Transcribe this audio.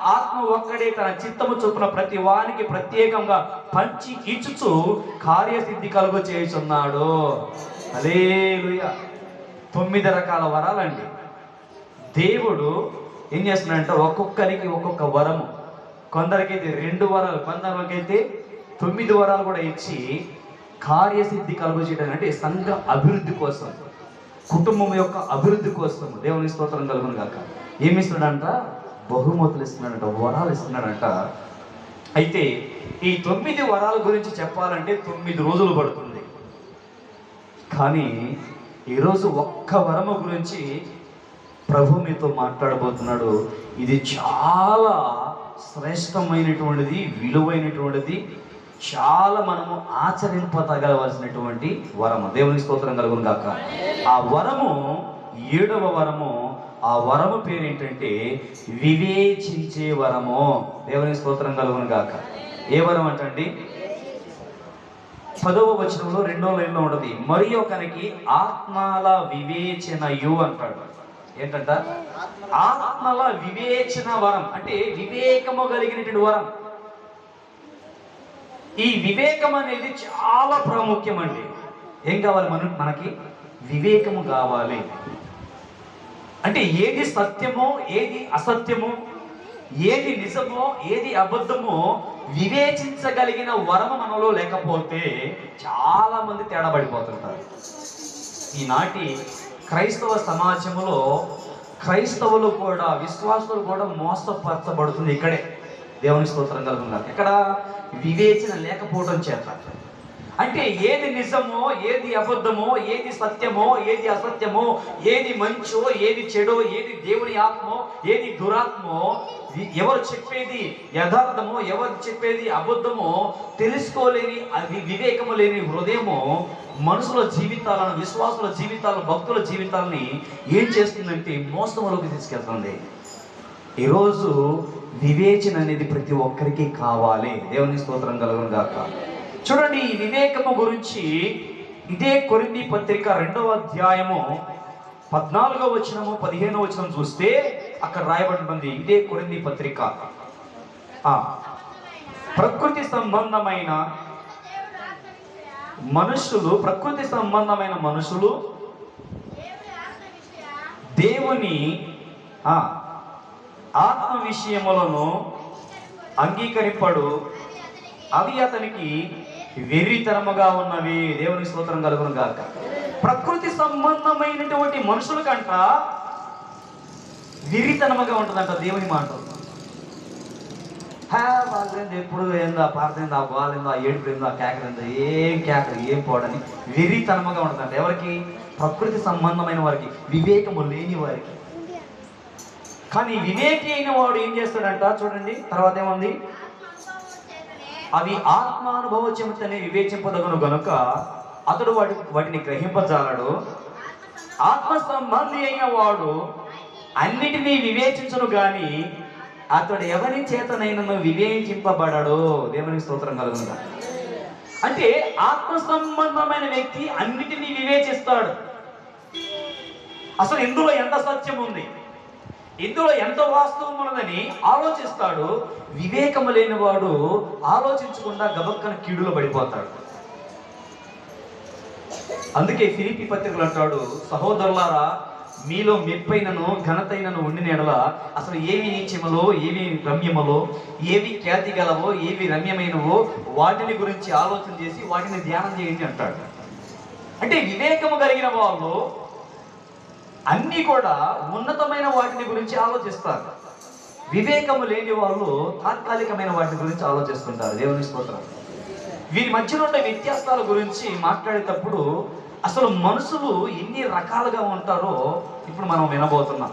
ఆత్మ ఒక్కడే తన చిత్తము చొప్పున ప్రతి వానికి ప్రత్యేకంగా పంచి ఇచ్చుచు కార్యసిద్ధి కలుగు చేస్తున్నాడు అలేలుయ తొమ్మిది రకాల వరాలండి. దేవుడు ఏం చేస్తున్నాడంటే ఒక్కొక్కరికి ఒక్కొక్క వరము. కొందరికైతే రెండు వరాలు కొందరికైతే తొమ్మిది వరాలు కూడా ఇచ్చి కార్యసిద్ధి కలుగు చేయడం అంటే సంఘ అభివృద్ధి కోసం కుటుంబం యొక్క అభివృద్ధి కోసం దేవుని స్తోత్రం కలుగును కాక ఏమిస్తున్నాడంట బహుమతులు ఇస్తున్నాడంట వరాలు ఇస్తున్నాడంట. అయితే ఈ తొమ్మిది వరాల గురించి చెప్పాలంటే తొమ్మిది రోజులు పడుతుంది. కానీ ఈరోజు ఒక్క వరము గురించి ప్రభు మీతో మాట్లాడబోతున్నాడు. ఇది చాలా శ్రేష్టమైనటువంటిది విలువైనటువంటిది చాలా మనము ఆచరింపతగలవలసినటువంటి వరము. దేవుని స్తోత్రం కలుగును కాక ఆ వరము ఏడవ వరము ఆ వరము పేరు ఏంటంటే వివేచించే వరము. దేవుని స్తోత్రం కలుగును గాక. ఏ వరం అంటండి పదవ వచనంలో రెండో లైన్లో ఉంటది. మరి ఒకనికి ఆత్మల వివేచనయు అంటాడు. ఏంటంట? ఆత్మల వివేచన వరం. అంటే వివేకము కలిగినటువంటి వరం. ఈ వివేకం అనేది చాలా ప్రాముఖ్యం అండి ఏం కావాలి మన మనకి? వివేకము కావాలి. అంటే ఏది సత్యమో ఏది అసత్యమో ఏది నిజమో ఏది అబద్ధమో వివేచించగలిగిన వరం మనలో లేకపోతే చాలా మంది తేడా పడిపోతుంటారు. ఈనాటి క్రైస్తవ సమాజంలో క్రైస్తవులు కూడా విశ్వాసులు కూడా మోసపరచబడుతుంది ఇక్కడే. దేవుని స్తోత్రం కలుగుతున్నారు ఇక్కడ వివేచన లేకపోవడం చేత. అంటే ఏది నిజమో ఏది అబద్ధమో ఏది సత్యమో ఏది అసత్యమో ఏది మంచో ఏది చెడో ఏది దేవుని ఆత్మో ఏది దురాత్మో ఎవరు చెప్పేది యథార్థమో ఎవరు చెప్పేది అబద్ధమో తెలుసుకోలేని అది వివేకము లేని హృదయము మనుషుల జీవితాలను విశ్వాసుల జీవితాలను భక్తుల జీవితాలని ఏం చేస్తుందంటే మోసంలోకి తీసుకెళ్తుంది. ఈరోజు వివేచన అనేది ప్రతి ఒక్కరికి కావాలి. దేవుని స్తోత్రం కలుగును కాక చూడండి ఈ వివేకము గురించి ఇదే కొరింది పత్రిక రెండవ అధ్యాయము పద్నాలుగో వచనము పదిహేనో వచనం చూస్తే అక్కడ రాయబడినది ఇదే కొరింది పత్రిక. ప్రకృతి సంబంధమైన మనుషులు ప్రకృతి సంబంధమైన మనుషులు దేవుని ఆత్మ విషయములను అంగీకరింపడు. అవి అతనికి వెర్రితనముగా ఉన్నవి. దేవుని స్తోత్రం కలుగును గాక. ప్రకృతి సంబంధమైనటువంటి మనుషుల కంట వెర్రితనముగా ఉంటుందంట దేవుని మాట. హా, వాళ్ళేంది ఎప్పుడు ఏందో ఆ పాట ఏందో ఆ బాలేందో ఆ ఏడుపు ఏందో ఆ కేకలు ఏం కేకలు ఏం పోవడని వెర్రితనముగా ఉంటుందంట. ఎవరికి? ప్రకృతి సంబంధమైన వారికి వివేకము లేని వారికి. కానీ వివేకి అయిన వాడు ఏం చేస్తాడంట? చూడండి తర్వాత ఏముంది? అవి ఆత్మానుభవ చెమతనే వివేచింపదగును గనుక అతడు వాటి వాటిని గ్రహింపజాలడు. ఆత్మ సంబంధి అయిన వాడు అన్నిటినీ వివేచించను గాని అతడు ఎవరి చేతనైనను వివేచింపబడడు. దేవునికి స్తోత్రం కలుగునుగా అంటే ఆత్మ సంబంధమైన వ్యక్తి అన్నిటినీ వివేచిస్తాడు. అసలు ఇందులో ఎంత సత్యం ఉంది? ఇందులో ఎంత వాస్తవం ఉన్నదని ఆలోచిస్తాడు. వివేకము లేని వాడు ఆలోచించకుండా గబక్కన కీడులో పడిపోతాడు. అందుకే ఫిలిపి పత్రికలు అంటాడు సహోదరులారా మీలో మెప్పైనను ఘనతైనను ఉండిన ఎడల అసలు ఏవి నీచమలో ఏవి రమ్యమలో ఏవి ఖ్యాతి గలవో ఏవి రమ్యమైనవో వాటిని గురించి ఆలోచన చేసి వాటిని ధ్యానం చేయండి అంటాడు. అంటే వివేకము కలిగిన వాళ్ళు అన్నీ కూడా ఉన్నతమైన వాటిని గురించి ఆలోచిస్తారు. వివేకము లేని వాళ్ళు తాత్కాలికమైన వాటి గురించి ఆలోచిస్తుంటారు. దేవుని స్తోత్రం. వీరి మధ్యలో ఉండే వ్యత్యాసాల గురించి మాట్లాడేటప్పుడు అసలు మనుషులు ఎన్ని రకాలుగా ఉంటారో ఇప్పుడు మనం వినబోతున్నాం.